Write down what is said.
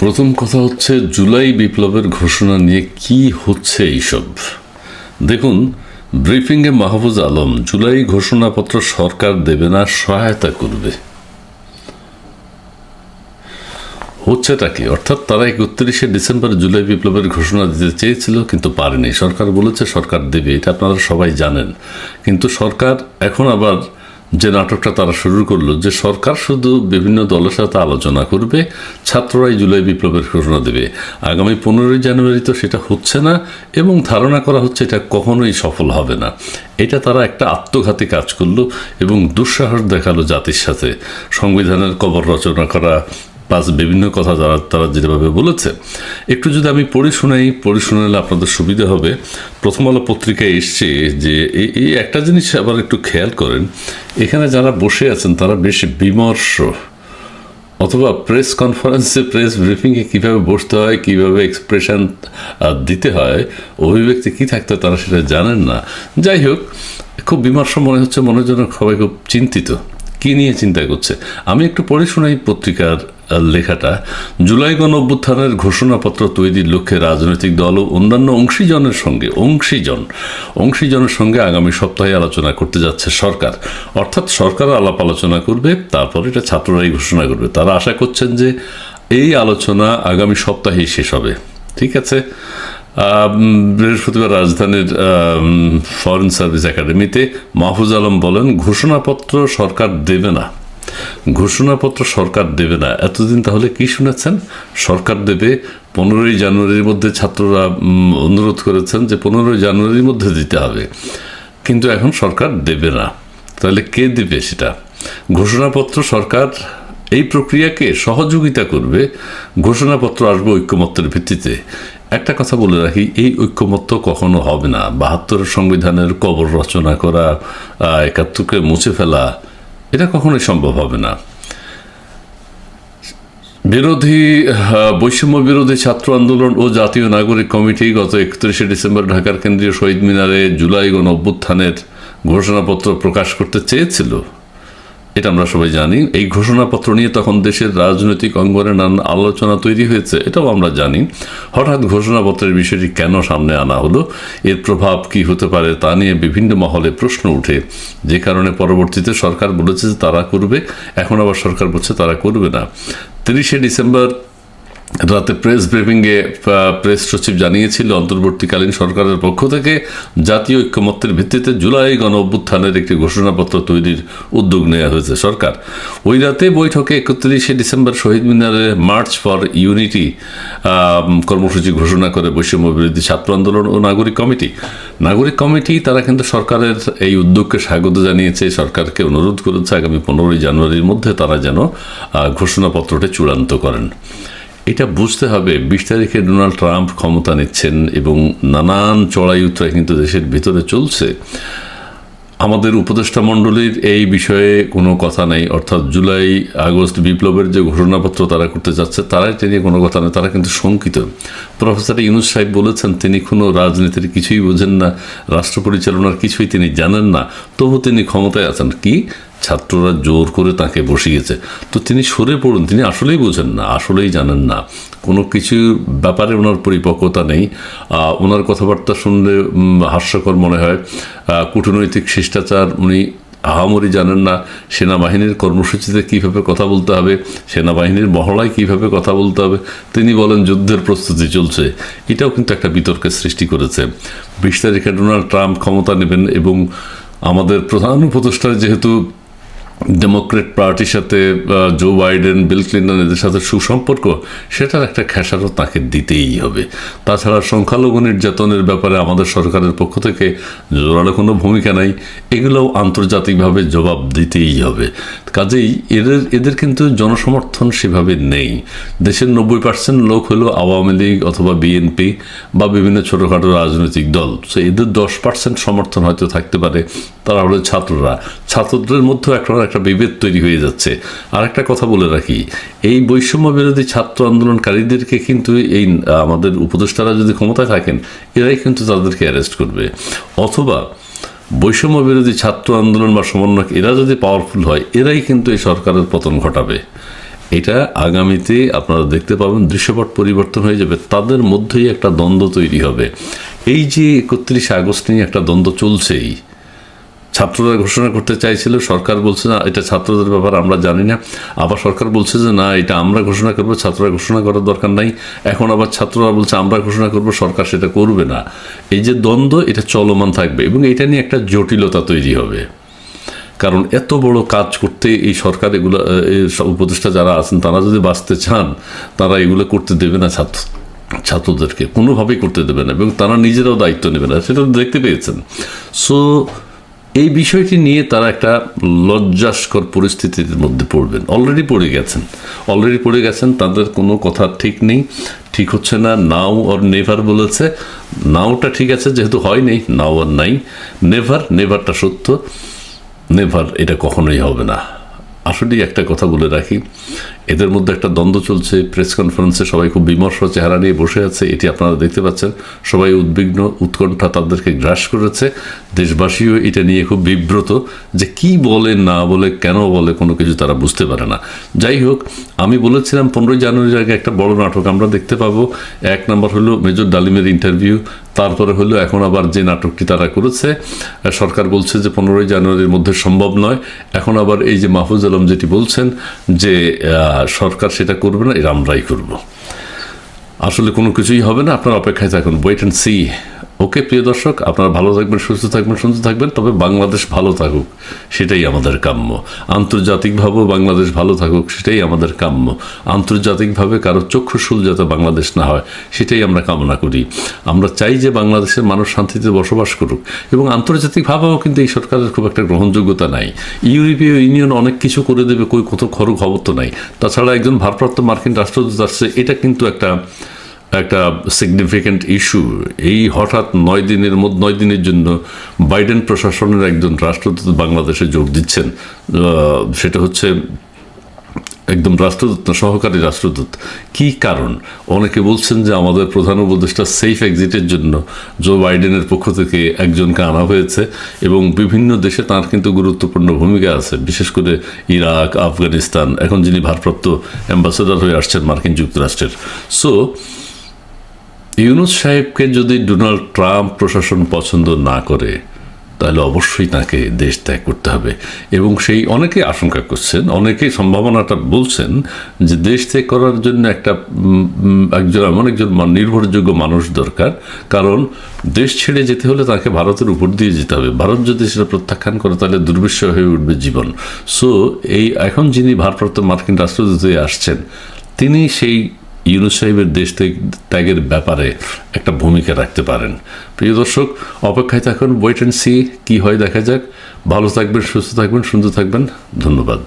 প্রথম কথা হচ্ছে, জুলাই বিপ্লবের ঘোষণা নিয়ে কি হচ্ছে এইসব? দেখুন, ব্রিফিংয়ে মাহফুজ আলম, জুলাই ঘোষণাপত্র সরকার দেবে না, সহায়তা করবে। হচ্ছেটা কি? অর্থাৎ তারা একত্রিশে ডিসেম্বর জুলাই বিপ্লবের ঘোষণা দিতে চেয়েছিল, কিন্তু পারেনি। সরকার বলেছে সরকার দেবে, এটা আপনারা সবাই জানেন। কিন্তু সরকার এখন আবার যে নাটকটা তারা শুরু করল, যে সরকার শুধু বিভিন্ন দলের সাথে আলোচনা করবে, ছাত্ররাই জুলাই বিপ্লবের ঘোষণা দেবে। আগামী পনেরোই জানুয়ারি তো সেটা হচ্ছে না এবং ধারণা করা হচ্ছে এটা কখনোই সফল হবে না। এটা তারা একটা আত্মঘাতী কাজ করল এবং দুঃসাহস দেখাল জাতির সাথে। সংবিধানের কবর রচনা করা প্লাস বিভিন্ন কথা যারা তারা যেভাবে বলেছে। একটু যদি আমি পড়ে শোনাই, পড়ে শোনালে আপনাদের সুবিধা হবে। প্রথম আলো পত্রিকায় এসছে যে এই- একটা জিনিস আবার একটু খেয়াল করেন, এখানে যারা বসে আছেন তারা বেশ বিমর্ষ। অথবা প্রেস কনফারেন্সে, প্রেস ব্রিফিংয়ে কীভাবে বসতে হয়, কীভাবে এক্সপ্রেশন দিতে হয়, অভিব্যক্তি কী থাকতে হয় তারা সেটা জানেন না। যাই হোক, খুব বিমর্ষ মনে হচ্ছে মনের জন্য সবাই খুব চিন্তিত। কী নিয়ে চিন্তা করছে? আমি একটু পড়ে শোনাই পত্রিকার লেখাটা, জুলাই গণ অভ্যুত্থানের ঘোষণাপত্র তৈরির লক্ষ্যে রাজনৈতিক দল ও অন্যান্য অংশীজনের সঙ্গে, অংশীজন, অংশীজনের সঙ্গে আগামী সপ্তাহে আলোচনা করতে যাচ্ছে সরকার। অর্থাৎ সরকার আলাপ আলোচনা করবে, তারপর এটা ছাত্ররাই ঘোষণা করবে। তারা আশা করছেন যে এই আলোচনা আগামী সপ্তাহেই শেষ হবে। ঠিক আছে? বৃহস্পতিবার রাজধানীর ফরেন সার্ভিস একাডেমিতে মাহফুজ আলম বলেন, ঘোষণাপত্র সরকার দেবে না। ঘোষণাপত্র সরকার দেবে না। এতদিন তাহলে কি শুনেছেন? সরকার দেবে, পনেরোই জানুয়ারির মধ্যে ছাত্ররা অনুরোধ করেছেন যে পনেরোই জানুয়ারির মধ্যে দিতে হবে। কিন্তু এখন সরকার দেবে না। তাহলে কে দেবে সেটা? ঘোষণাপত্র সরকার এই প্রক্রিয়াকে সহযোগিতা করবে। ঘোষণাপত্র আসবে ঐক্যমত্যের ভিত্তিতে। একটা কথা বলে রাখি, এই ঐক্যমত্য কখনো হবে না। বাহাত্তরের সংবিধানের কবর রচনা করা একাত্তরকে মুছে ফেলা এটা কখনোই সম্ভব হবে না। বিরোধী বৈষম্য বিরোধী ছাত্র আন্দোলন ও জাতীয় নাগরিক কমিটি গত একত্রিশে ডিসেম্বর ঢাকার কেন্দ্রীয় শহীদ মিনারে জুলাই গণ অভ্যুত্থানের ঘোষণাপত্র প্রকাশ করতে চেয়েছিল। এটা আমরা সবাই জানি। এই ঘোষণাপত্র নিয়ে তখন দেশের রাজনৈতিক অঙ্গনে নানান আলোচনা তৈরি হয়েছে, এটাও আমরা জানি। হঠাৎ ঘোষণাপত্রের বিষয়টি কেন সামনে আনা হলো, এর প্রভাব কি হতে পারে তা নিয়ে বিভিন্ন মহলে প্রশ্ন উঠে যে কারণে পরবর্তীতে সরকার বলেছে যে তারা করবে, এখন আবার সরকার বলছে তারা করবে না। তিরিশে ডিসেম্বর রাতে প্রেস ব্রিফিংয়ে প্রেস সচিব জানিয়েছিল, অন্তর্বর্তীকালীন সরকারের পক্ষ থেকে জাতীয় ঐক্যমত্যের ভিত্তিতে জুলাই গণ অভ্যুত্থানের একটি ঘোষণাপত্র তৈরির উদ্যোগ নেওয়া হয়েছে সরকার। ওই রাতে বৈঠকে একত্রিশে ডিসেম্বর শহীদ মিনারে মার্চ ফর ইউনিটি কর্মসূচি ঘোষণা করে বৈষম্য বিরোধী ছাত্র আন্দোলন ও নাগরিক কমিটি। নাগরিক কমিটি, তারা কিন্তু সরকারের এই উদ্যোগকে স্বাগত জানিয়েছে। সরকারকে অনুরোধ করেছে, আগামী পনেরোই জানুয়ারির মধ্যে তারা যেন ঘোষণাপত্রটি চূড়ান্ত করেন। এটা বুঝতে হবে, বিশ তারিখে ডোনাল্ড ট্রাম্প ক্ষমতা নিচ্ছেন এবং নানান চড়াই উতরাই কিন্তু দেশের ভিতরে চলছে। আমাদের উপদেষ্টা মণ্ডলীর এই বিষয়ে কোনো কথা নেই, অর্থাৎ জুলাই, আগস্ট বিপ্লবের যে ঘোষণাপত্র তারা করতে যাচ্ছে, তারাই এটা নিয়ে কোনো কথা নেই, তারা কিন্তু শঙ্কিত। প্রফেসর ইউনুস সাহেব বলেছেন, তিনি কোনো রাজনীতির কিছুই বোঝেন না, রাষ্ট্র পরিচালনার কিছুই তিনি জানেন না, তবু তিনি ক্ষমতায় আছেন। কি? ছাত্ররা জোর করে তাকে বসিয়েছে। তো তিনি সরে পড়ুন, তিনি আসলেই বোঝেন না, আসলেই জানেন না। কোনো কিছুর ব্যাপারে ওনার পরিপক্কতা নেই। ওনার কথাবার্তা শুনলে হাস্যকর মনে হয়। কূটনৈতিক শিষ্টাচার উনি আহামরি জানেন না। সেনাবাহিনীর কর্মসূচিতে কীভাবে কথা বলতে হবে, সেনাবাহিনীর মহড়ায় কীভাবে কথা বলতে হবে, তিনি বলেন যুদ্ধের প্রস্তুতি চলছে। এটাও কিন্তু একটা বিতর্কের সৃষ্টি করেছে। বিশ তারিখে ডোনাল্ড ট্রাম্প ক্ষমতা নেবেন এবং আমাদের প্রধান উপদেষ্টা যেহেতু ডেমোক্রেট পার্টির সাথে জো বাইডেন বিল ক্লিন্টন এদের সাথে সুসম্পর্ক, সেটার একটা খেসারও তাকে দিতেই হবে। তাছাড়া সংখ্যালঘু নির্যাতনের ব্যাপারে আমাদের সরকারের পক্ষ থেকে জোরালো কোনো ভূমিকা নাই, এগুলোও আন্তর্জাতিকভাবে জবাব দিতেই হবে। কাজেই এদের এদের কিন্তু জনসমর্থন সেভাবে নেই। দেশের নব্বই পার্সেন্ট লোক হলো আওয়ামী লীগ অথবা বিএনপি বা বিভিন্ন ছোটোখাটো রাজনৈতিক দল। সো এদের দশ পার্সেন্ট সমর্থন হয়তো থাকতে পারে তারা হলো ছাত্ররা। ছাত্রদের মধ্যেও একটা একটা বিভেদ তৈরি হয়ে যাচ্ছে। আর একটা কথা বলে রাখি, এই বৈষম্য বিরোধী ছাত্র আন্দোলনকারীদেরকে কিন্তু এই, আমাদের উপদেষ্টারা যদি ক্ষমতায় থাকেন, এরাই কিন্তু তাদেরকে অ্যারেস্ট করবে। অথবা বৈষম্য বিরোধী ছাত্র আন্দোলন বা সমন্বয়ক, এরা যদি পাওয়ারফুল হয়, এরাই কিন্তু এই সরকারের পতন ঘটাবে। এটা আগামীতে আপনারা দেখতে পাবেন, দৃশ্যপট পরিবর্তন হয়ে যাবে, তাদের মধ্যেই একটা দ্বন্দ্ব তৈরি হবে। এই যে একত্রিশে আগস্ট নিয়ে একটা দ্বন্দ্ব চলছেই ছাত্ররা ঘোষণা করতে চাইছিল, সরকার বলছে না, এটা ছাত্রদের ব্যাপার, আমরা জানি না। আবার সরকার বলছে যে, না, এটা আমরা ঘোষণা করব, ছাত্ররা ঘোষণা করার দরকার নাই। এখন আবার ছাত্ররা বলছে, আমরা ঘোষণা করব, সরকার সেটা করবে না। এই যে দ্বন্দ্ব, এটা চলমান থাকবে এবং এটা নিয়ে একটা জটিলতা তৈরি হবে। কারণ এত বড় কাজ করতে এই সরকার এগুলো উপদেষ্টা যারা আছেন, তারা যদি বাঁচতে চান, তারা এগুলো করতে দেবে না ছাত্র, ছাত্রদেরকে, কোনোভাবেই করতে দেবে না এবং তারা নিজেরাও দায়িত্ব নেবে না, সেটা দেখতে পেয়েছেন। সো এই বিষয়টি নিয়ে তারা একটা লজ্জাস্কর পরিস্থিতির মধ্যে পড়বেন। অলরেডি পড়ে গেছেন। অলরেডি পড়ে গেছেন, তাদের কোনো কথা ঠিক নেই, ঠিক হচ্ছে না নাও অর নেভার বলেছে। নাওটা ঠিক আছে, যেহেতু হয় নেই নাও আর নাই নেভার নেভারটা সত্য। নেভার এটা কখনোই হবে না। আসলেই একটা কথা বলে রাখি, এদের মধ্যে একটা দ্বন্দ্ব চলছে প্রেস কনফারেন্সে সবাই খুব বিমর্ষ, চেহারা নিয়ে বসে আছে, এটি আপনারা দেখতে পাচ্ছেন, সবাই উদ্বিগ্ন, উৎকণ্ঠা তাদেরকে গ্রাস করেছে, দেশবাসীও এটা নিয়ে খুব বিব্রত যে কি বলে, না বলে, কেন বলে, কোনো কিছু তারা বুঝতে পারে না। যাই হোক, আমি বলেছিলাম, পনেরোই জানুয়ারির আগে একটা বড় নাটক আমরা দেখতে পাবো, এক নম্বর হলো মেজর ডালিমের ইন্টারভিউ তারপরে হলো এখন আবার যে নাটকটি তারা করেছে সরকার বলছে যে পনেরোই জানুয়ারির মধ্যে সম্ভব নয়। এখন আবার এই যে মাহফুজ আলম যেটি বলছেন যে সরকার সেটা করবে না এটা আমরাই করব। আসলে কোনো কিছুই হবে না, আপনার অপেক্ষায় থাকুন ওয়েট অ্যান্ড সি ওকে, প্রিয় দর্শক, আপনারা ভালো থাকবেন, সুস্থ থাকবেন, সুন্দর থাকবেন, তবে বাংলাদেশ ভালো থাকুক, সেটাই আমাদের কাম্য। আন্তর্জাতিকভাবেও বাংলাদেশ ভালো থাকুক, সেটাই আমাদের কাম্য। আন্তর্জাতিকভাবে কারও চক্ষুশুল যাতে বাংলাদেশ না হয়, সেটাই আমরা কামনা করি। আমরা চাই যে বাংলাদেশের মানুষ শান্তিতে বসবাস করুক, এবং আন্তর্জাতিকভাবেও কিন্তু এই সরকারের খুব একটা গ্রহণযোগ্যতা নাই। ইউরোপীয় ইউনিয়ন অনেক কিছু করে দেবে, কই কত খরচ খবর তো নাই। তাছাড়া একজন ভারপ্রাপ্ত মার্কিন রাষ্ট্রদূত আসছে, এটা কিন্তু একটা একটা সিগনিফিক্যান্ট ইস্যু এই হঠাৎ নয় দিনের মধ্যে, নয় দিনের জন্য বাইডেন প্রশাসনের একজন রাষ্ট্রদূত বাংলাদেশে যোগ দিচ্ছেন। সেটা হচ্ছে একদম রাষ্ট্রদূত না, সহকারী রাষ্ট্রদূত। কি কারণ? অনেকে বলছেন যে আমাদের প্রধান উপদেষ্টা সেফ এক্সিটের জন্য জো বাইডেনের পক্ষ থেকে একজনকে আনা হয়েছে এবং বিভিন্ন দেশে তার কিন্তু গুরুত্বপূর্ণ ভূমিকা আছে। বিশেষ করে ইরাক, আফগানিস্তান, এখন যিনি ভারপ্রাপ্ত অ্যাম্বাসেডর হয়ে আসছেন মার্কিন যুক্তরাষ্ট্রের। সো ইউনুস সাহেবকে যদি ডোনাল্ড ট্রাম্প প্রশাসন পছন্দ না করে, তাহলে অবশ্যই তাকে দেশ ত্যাগ করতে হবে। এবং সেই অনেকে আশঙ্কা করছেন, অনেকেই সম্ভাবনাটা বলছেন যে দেশ ত্যাগ করার জন্য একটা একজন, এমন একজন নির্ভরযোগ্য মানুষ দরকার। কারণ দেশ ছেড়ে যেতে হলে তাকে ভারতের উপর দিয়ে যেতে হবে। ভারত যদি সেটা প্রত্যাখ্যান করে, তাহলে দুর্বিষয় হয়ে উঠবে জীবন। সো এই, এখন যিনি ভারপ্রাপ্ত মার্কিন রাষ্ট্রদূত আসছেন, তিনি সেই ইউনুস সাহেবের দেশ ত্যাগ- ত্যাগের ব্যাপারে একটা ভূমিকা রাখতে পারেন। প্রিয় দর্শক, অপেক্ষায় থাকুন ওয়েট অ্যান্ড সি কী হয় দেখা যাক। ভালো থাকবেন, সুস্থ থাকবেন, সুন্দর থাকবেন। ধন্যবাদ।